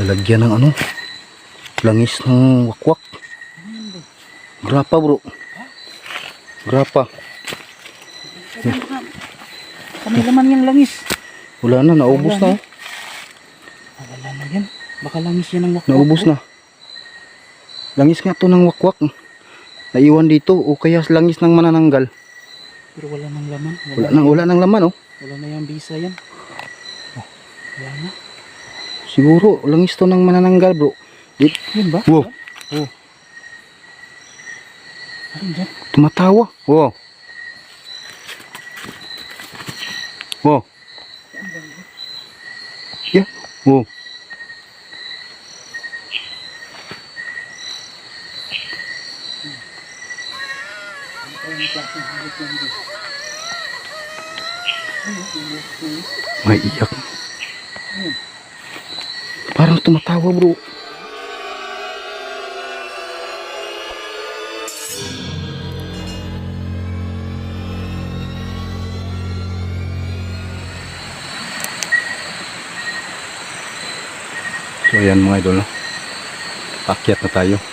Lalagyan ng ano? Langis ng wakwak. Grapa bro. Grapa. Kami laman yung langis. Wala na, naubos na. oh. Ah, wala na yan. Baka langis yan ang wakwak. Naubos na. Langis nga to ng wakwak. Naiwan dito o kaya langis ng manananggal. Pero wala nang laman. Wala nang wala nang laman oh. Wala na yung bisa yan. Oh, wala na. Siguro langis to ng manananggal bro. Dit Yun ba? Wow. Oh. Ano tumatawa. Wow. Wow. Yeah. Wow. May iyak. Parang tumatawa bro. So ayan mga idol. Akyat na tayo.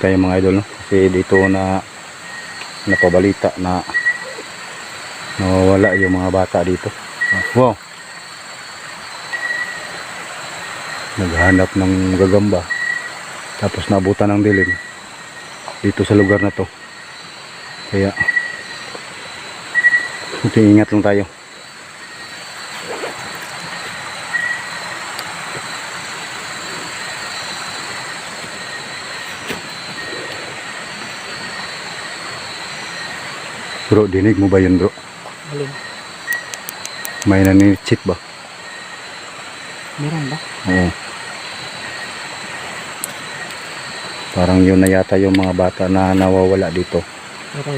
Tayo mga idol no? kasi dito na napabalita na nawawala yung mga bata dito. Wow. naghanap ng gagamba tapos nabutan ng dilim dito sa lugar na to kaya ingat lang tayo bro dinig mo ba yun bro Alin? may naninitsit ba Meron ba? Oo. Parang yun na yata yung mga bata na nawawala dito. Pero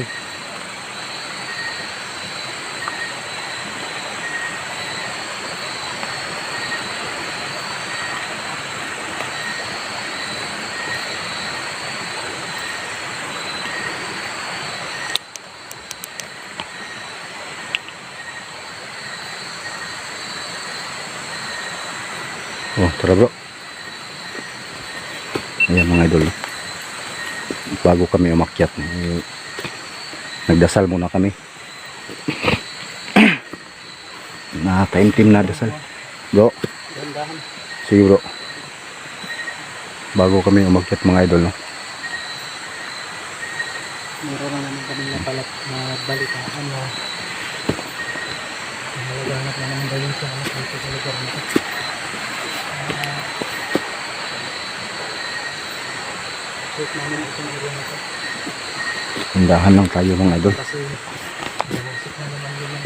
tara bro. Ayan mga idol. Bago kami umakyat, eh, nagdasal muna kami. Nakaimtim na dasal. Bro, sige bro. Bago kami umakyat mga idol. No? Meron na naman kami napalat na balitaan na nalaganap na naman galing sa anak dito sa lugar nito. Check namin itong area na to. Tindahan lang tayo mga idol. Kasi nahusik na naman yun ang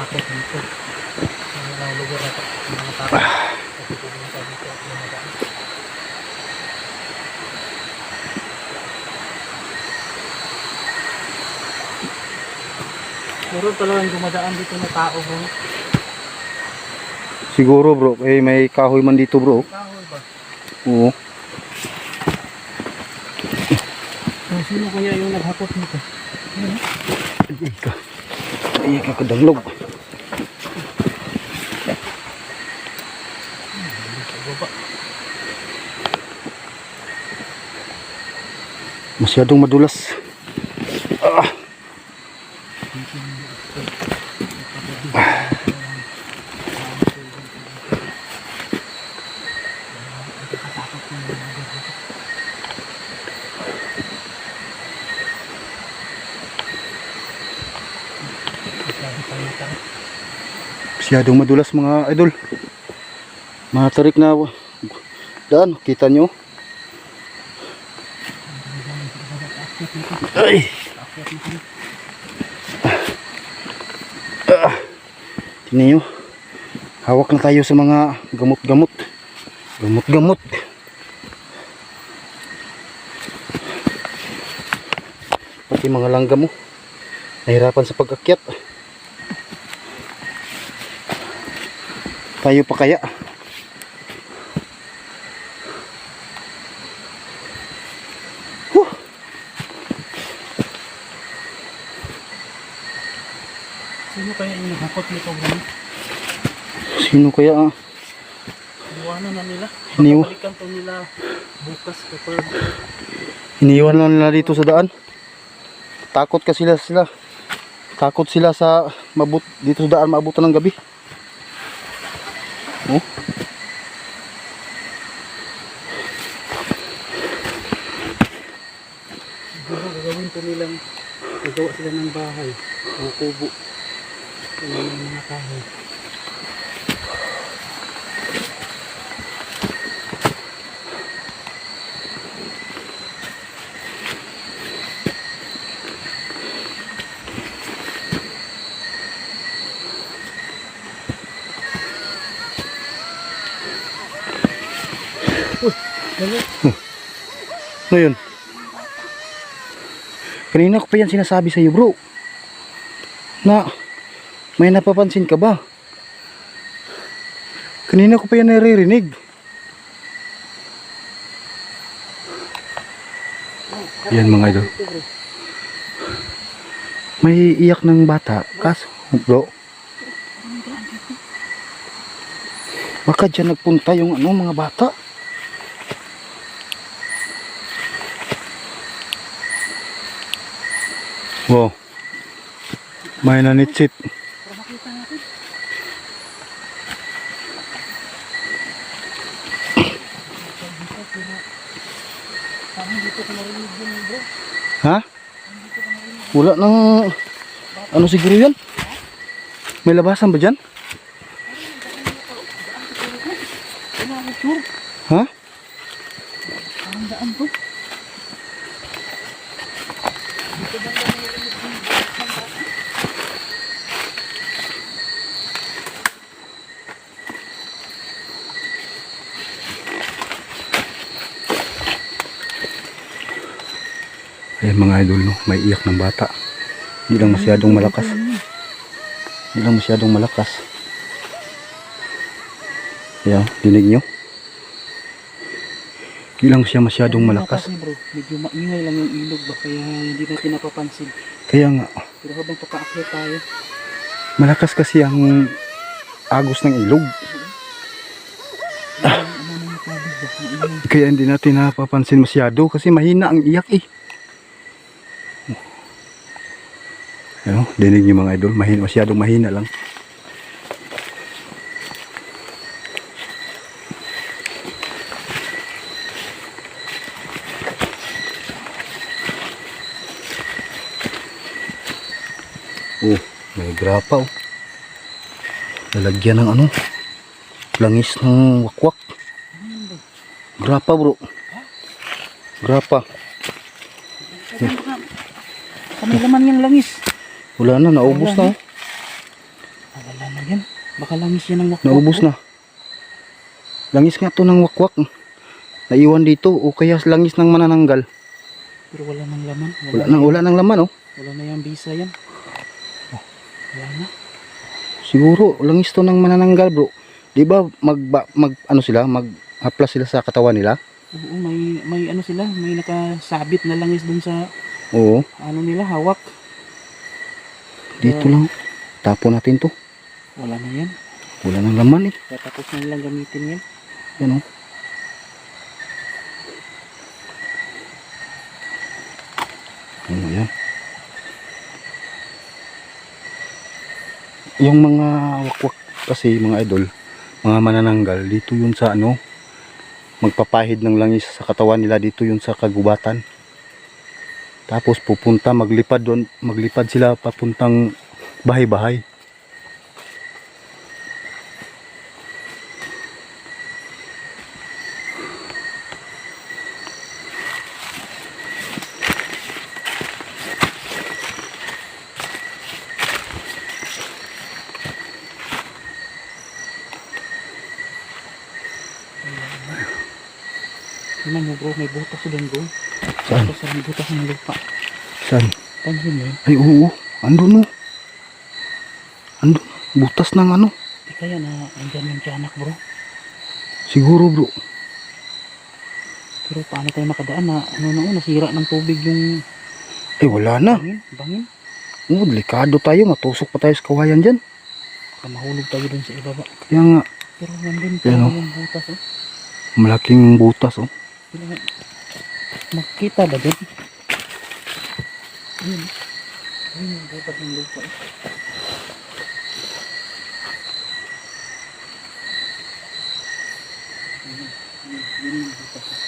akit dito. Sa mga lugar na to. Sa mga tao. Kasi pumunta dito at talagang dumadaan dito na tao bro. Siguro bro, eh, may kahoy man dito bro. Kahoy ba? Oo. Sino kaya yung naghakot nito? Ay ka. Ay ka kadaglog. Sa baba. Masyadong madulas. Masyadong madulas mga idol. Mga tarik na daan, kita nyo. Ay. Ah. Tingnan nyo. Hawak na tayo sa mga gamot-gamot. Gamot-gamot. Pati mga langgam mo. Nahirapan sa pag-akyat. Tayo pa kaya. Huh. Sino kaya yung nakakot nito ganun? Sino kaya ah? Iwanan na nila. Iniwan. Pabalikan to nila bukas kapag... Iniwan lang nila dito sa daan. Takot kasi sila sila. Takot sila sa mabut dito sa daan maabutan ng gabi. Siguro gagawin to nilang gagawa sila ng bahay. Mga kubo. Sila ng mga kahoy. Ano? Kanina ko pa yan sinasabi sa iyo bro. Na may napapansin ka ba? Kanina ko pa yan naririnig. Yan mga idol. May iyak ng bata. Kaso, bro. Baka dyan nagpunta yung ano, mga bata. Wow. May nanitsit. Ha? Wala nang... Ano siguro yan? May labasan ba dyan? Ayan mga idol, no? may iyak ng bata. Hindi lang masyadong malakas. Hindi lang masyadong malakas. Ayan, dinig nyo? Hindi lang siya masyadong malakas. Bro, medyo maingay lang yung ilog ba kaya hindi natin napapansin. Kaya nga, Pero habang papaakyat tayo, malakas kasi ang agos ng ilog. ano. Kaya hindi natin napapansin masyado kasi mahina ang iyak eh. Ano, dinig niyo mga idol, mahina, masyadong mahina lang. Oh, may grapa oh. Lalagyan ng ano? Langis ng wakwak. Grapa bro. Grapa. Kami laman yung langis. Wala na, naubos na. oh. Wala na yan. Baka langis yan ang wakwak. Naubos na. Langis nga to ng wakwak. Naiwan dito o kaya langis ng manananggal. Pero wala nang laman. Wala nang wala nang laman oh. Wala na yung bisa yan. Oh, wala na. Siguro langis to ng manananggal bro. 'Di ba mag mag ano sila, mag haplas sila sa katawan nila? Oo, may, may ano sila, may nakasabit na langis dun sa Oo, ano nila, hawak. Dito lang. Tapon natin to. Wala na yan. Wala nang laman eh. Tapos na nilang gamitin yan. Yan oh. Ano yan? Yung mga wakwak kasi mga idol, mga manananggal, dito yun sa ano, magpapahid ng langis sa katawan nila dito yun sa kagubatan. Tapos pupunta, maglipad doon, maglipad sila papuntang bahay-bahay. Tingnan mo bro, may butas doon bro. Saan? Butas ang butas ng lupa. Saan? Yun? Ay oo, andun no. Andun, butas ng ano. Di kaya na andyan yung tiyanak bro. Siguro bro. Pero paano tayo makadaan na ano na nasira ng tubig yung Ay wala na. bangin? Bangin? Oo, delikado tayo. Matusok pa tayo sa kawayan dyan. Baka mahulog tayo dun sa ibaba. Kaya nga, Pero nandun pa Yan, oh. yung butas oh. malaking butas oh. Kailangan makita ba dyan? Ayun. Ayun butas ng lupa eh. Ayun, ayun, yun yung butas eh.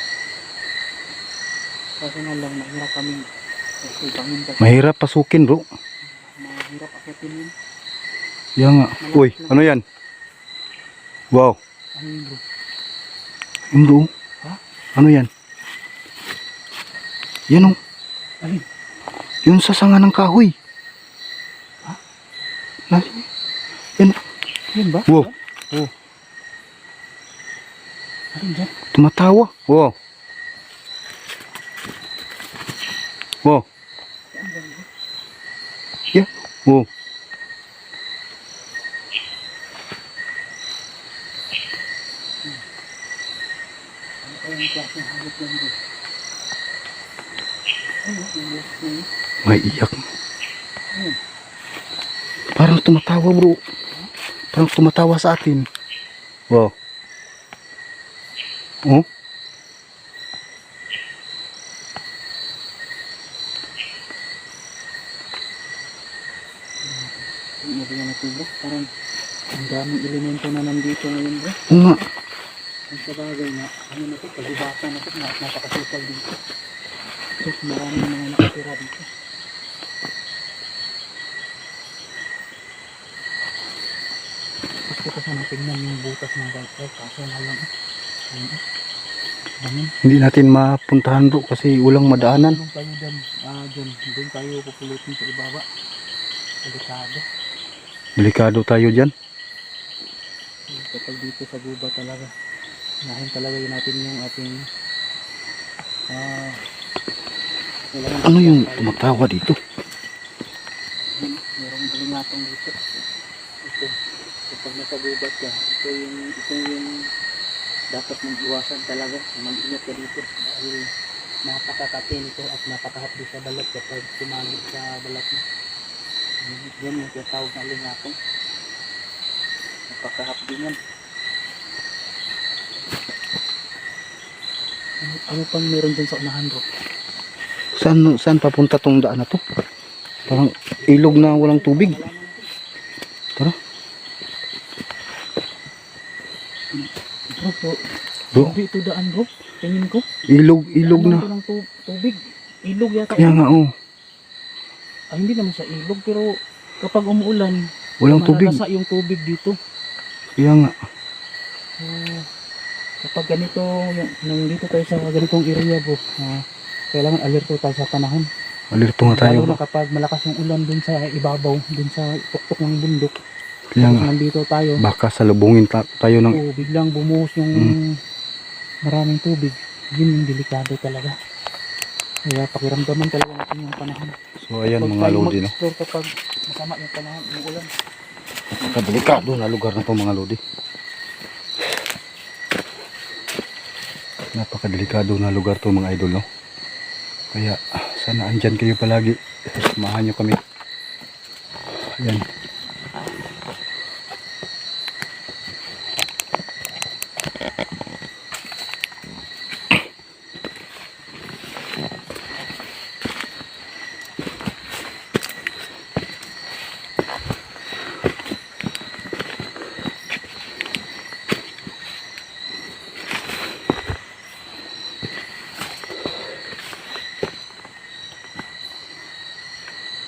Kaso nga lang, mahirap kami bangin kasi Mahirap pasukin bro. mahirap akitin yun. Kaya nga. Uy, ano yan? Wow. Ano yun bro? Yung bro. Ha? Ano yan? Yan oh. Alin? Yung sasanga ng kahoy. Ha? Na, yan. Yun ba? Wow. Oh. Alin dyan? Tumatawa. Wow. Wow. Saan dyan bro? Yeah. Wow. Ano kayang May iyak. Parang tumatawa bro. Parang tumatawa sa atin. Wow. Oh. Area na to bro. Parang ang daming elemento na nandito ngayon bro. Oo nga. Ang sa bagay na ano na to, kagubatan na to, na, napakasukal dito. So, maraming mga nakatira dito. Ko sana tingnan yung butas ng bike kaso nga lang. Ayun. Bangin. Hindi natin mapuntahan bro kasi walang madaanan. Doon tayo dyan, ah, dyan, doon tayo pupulutin sa ibaba. Delikado. Delikado tayo dyan. Kapag dito sa guba talaga, nahin talaga yun natin yung ating ah, Ano yung tumatawa dito? Merong bulingatong dito. Ito, kapag nasa gubat ka, ito yung, ito yung dapat mong iwasan talaga. Mag-ingat ka dito dahil napakakati nito at napakahapdi sa balat kapag sumangit sa balat mo. Yan- yung tinatawag na lingatong. Napakahapdi yan. Ano, ano pang meron dyan sa unahan bro? Saan, saan papunta tong daan na to? Parang ilog na walang tubig. Tara. Bro, bro, hindi ito daan bro. Tingin ko. ilog, ilog na. to ng tu- tubig. Ilog yata. Kaya nga oh, Ah, hindi naman sa ilog pero kapag umuulan, walang tubig. malalasa yung tubig dito. Kaya nga. So, kapag ganito, yung, nandito tayo sa ganitong area bro, ah, kailangan alerto tayo sa panahon. Alerto nga tayo Lalo na kapag malakas yung ulan dun sa ibabaw, dun sa tuktok ng bundok. Kaya nga. nandito tayo, Baka salubungin ta- tayo ng... o biglang bumuhos yung Mm. maraming tubig. Yun yung delikado talaga. Kaya pakiramdaman talaga natin yung panahon. So ayan Huwag mga lodi no. kapag masama yung panahon, yung ulan. Napakadelikado na lugar na to mga lodi. Napakadelikado na lugar to mga idol no. Kaya sana andyan kayo palagi. Samahan nyo kami. Ayan.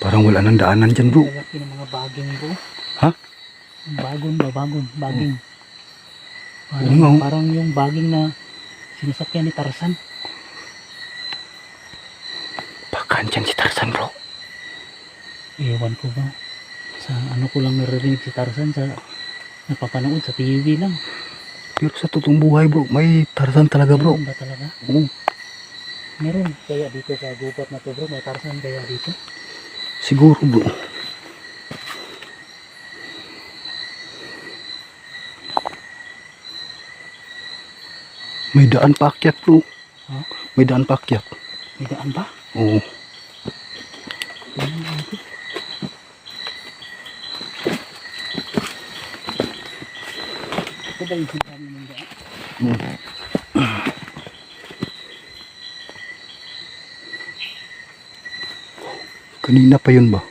Parang wala nang daanan dyan bro. Lalaki ng mga baging bro. Ha? Bagon ba? Bagon. Baging. Parang, Oo nga, oh. parang yung baging na sinasakyan ni Tarzan. Baka andyan si Tarzan bro. Ewan ko ba? Sa ano ko lang naririnig si Tarzan sa napapanood sa TV lang. Pero sa totoong buhay bro, may Tarzan talaga bro. Meron ba talaga? Oo. Meron. Kaya dito sa gubat na to bro, may Tarzan kaya dito. Siguro bro. May daan bro. Ha? May daan paakyat. May daan ba? Oo. Ba yung Kanina pa yun ba?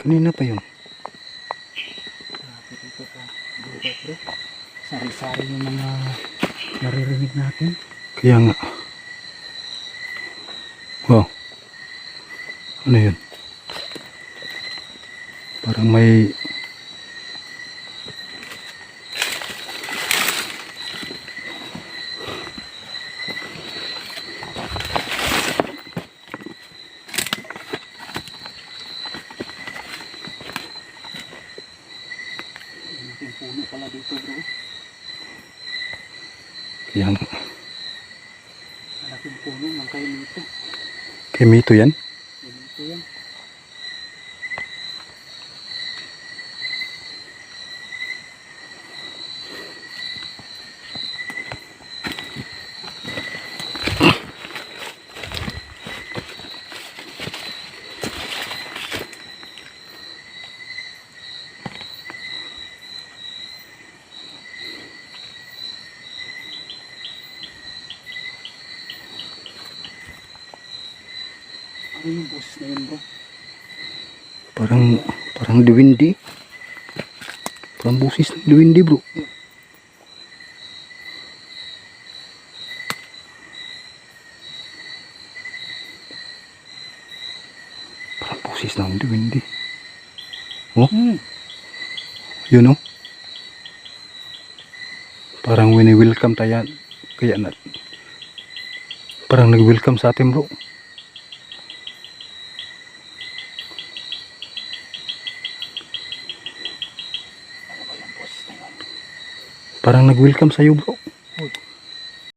Kanina pa yun. Grabe dito sa gubat bro. Sari-sari yung mga naririnig natin. Kaya nga. Wow. Ano yun? Parang may... yan? Parang diwindi. Parang busis ng diwindi bro. Parang busis ng diwindi. Hmm. Yun oh. Parang wini-welcome tayo. Kaya na. Parang nag-welcome sa atin bro. Ano ba yung boses na yun? Parang nag-welcome sa'yo bro.